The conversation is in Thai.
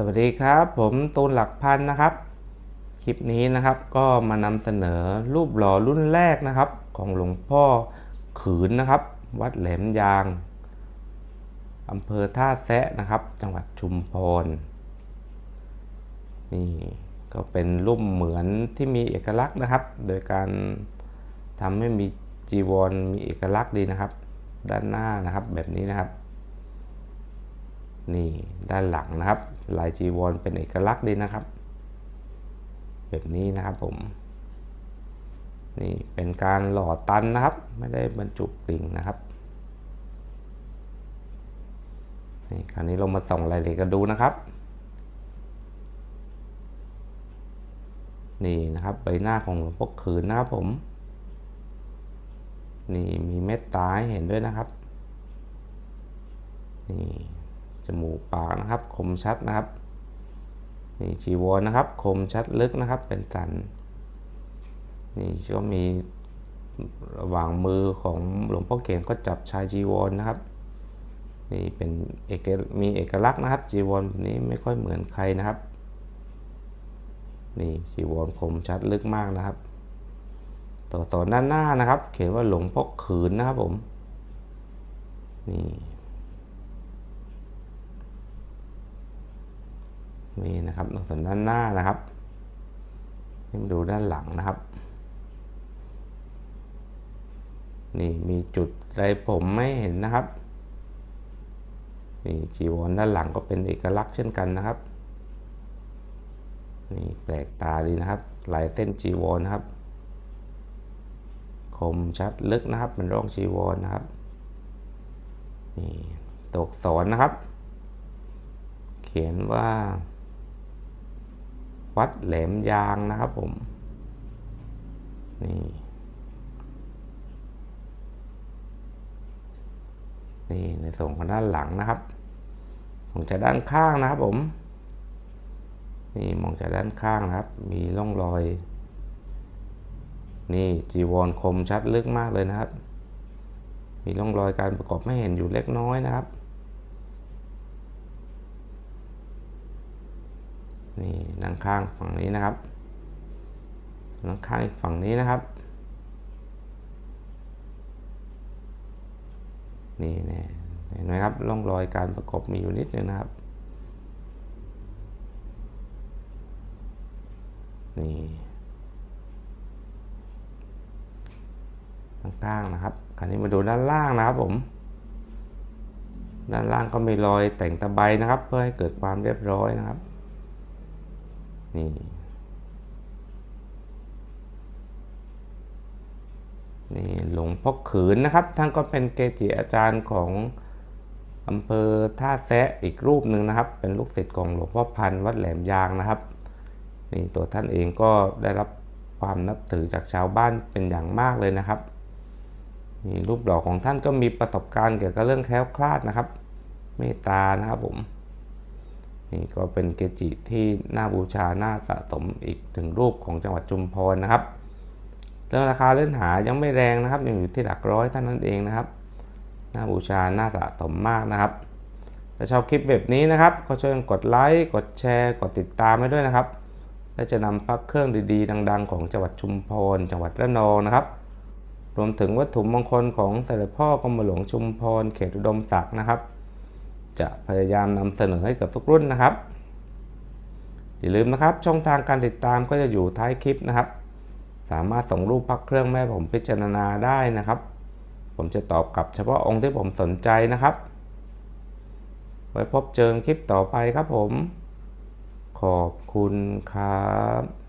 สวัสดีครับ ผมตูนหลักพันนะครับ คลิปนี้นะครับก็มานำเสนอรูปหล่อรุ่นแรกนะครับ ของหลวงพ่อขืนนะครับ วัดแหลมยางอำเภอท่าแซะนะครับ จังหวัดชุมพรนี่ก็เป็นรูปเหมือนที่มีเอกลักษณ์นะครับ โดยการทำให้มีจีวรมีเอกลักษณ์ดีนะครับ ด้านหน้านะครับแบบนี้นะครับ นี่ด้านหลังนะครับ ลายจีวรเป็นเอกลักษณ์ดีนะครับ แบบนี้นะครับผม นี่เป็นการหล่อตันนะครับ ไม่ได้บรรจุกลิ่งนะครับนี่คราวนี้เรามาส่องรายละเอียดกันดูนะครับ นี่นะครับใบหน้าของหลวงพ่อขืนนะครับผม นี่มีเม็ดตาให้เห็นด้วยนะครับ นี่ มูกปากนะครับ คมชัดนะครับนี่จีวรนะครับ คมชัดลึกนะครับ เป็นสันนี่ก็มีระหว่างมือของหลวงพ่อเก่งก็จับชายจีวรนะครับนี่เป็นเอกมีเอกลักษณ์นะครับ จีวรแบบนี้ไม่ค่อยเหมือนใครนะครับนี่จีวรคมชัดลึกมากนะครับตัวสอนด้านหน้านะครับ เขียนว่าหลวงพ่อขืนนะครับผมนี่ นี่นะครับตัวสอนด้านหน้านะครับนี่มาดูด้านหลังนะครับ นี่มีจุดไรผมไม่เห็นนะครับ นี่จีวรด้านหลังก็เป็นเอกลักษณ์เช่นกันนะครับ นี่แปลกตาดีนะครับลายเส้นจีวรนะครับ คมชัดลึกนะครับเป็นร่องจีวรนะครับ นี่ตกสอนนะครับ เขียนว่า วัดแหลมยางนะครับผม นี่นี่ในส่วนของด้านหลังนะครับมองจากด้านข้างนะครับผม นี่มองจากด้านข้างนะครับ มีร่องรอย นี่จีวรคมชัดลึกมากเลยนะครับ มีร่องรอยการประกอบไม่เห็นอยู่เล็กน้อยนะครับ นี่ด้านข้างฝั่งนี้นะครับด้านข้างอีกฝั่งนี้นะครับ นี่เนี่ยเห็นไหมครับร่องรอยการประกอบมีอยู่นิดนึงนะครับ นี่ด้านข้างนะครับคราวนี้มาดูด้านล่างนะครับผมด้านล่างก็มีรอยแต่งตะไบนะครับ เพื่อให้เกิดความเรียบร้อยนะครับ นี่นี่หลวงพ่อขืนนะครับ ท่านก็เป็นเกจิอาจารย์ของอำเภอท่าแซะอีกรูปหนึ่งนะครับ เป็นลูกศิษย์ของหลวงพ่อพันธ์วัดแหลมยางนะครับนี่ตัวท่านเองก็ได้รับความนับถือจากชาวบ้านเป็นอย่างมากเลยนะครับนี่รูปหล่อของท่านก็มีประสบการณ์เกี่ยวกับเรื่องแคล้วคลาดนะครับ เมตตานะครับผม นี่ก็เป็นเกจิที่น่าบูชา น่าสะสมอีกถึงรูปของจังหวัดจุมพรนะครับ เรื่องราคาเล่นหายังไม่แรงนะครับ ยังอยู่ที่หลักร้อยเท่านั้นเองนะครับ น่าบูชา น่าสะสมมากนะครับ ถ้าชอบคลิปแบบนี้นะครับ ก็ช่วยกดไลค์ กดแชร์ กดติดตามให้ด้วยนะครับ และจะนำพักเครื่องดีๆ ดัง ๆ ของจังหวัดชุมพร จังหวัดระนองนะครับ รวมถึงวัตถุมงคลของสด็จพ่อกรมหลวงชุมพร เขตอุดมศักดิ์นะครับ จะพยายามนำเสนอให้กับทุกรุ่นนะครับ อย่าลืมนะครับช่องทางการติดตามก็จะอยู่ท้ายคลิปนะครับ สามารถส่งรูปพักเครื่องแม่ผมพิจารณาได้นะครับ ผมจะตอบกลับเฉพาะองค์ที่ผมสนใจนะครับ ไว้พบเจอคลิปต่อไปครับผม ขอบคุณครับ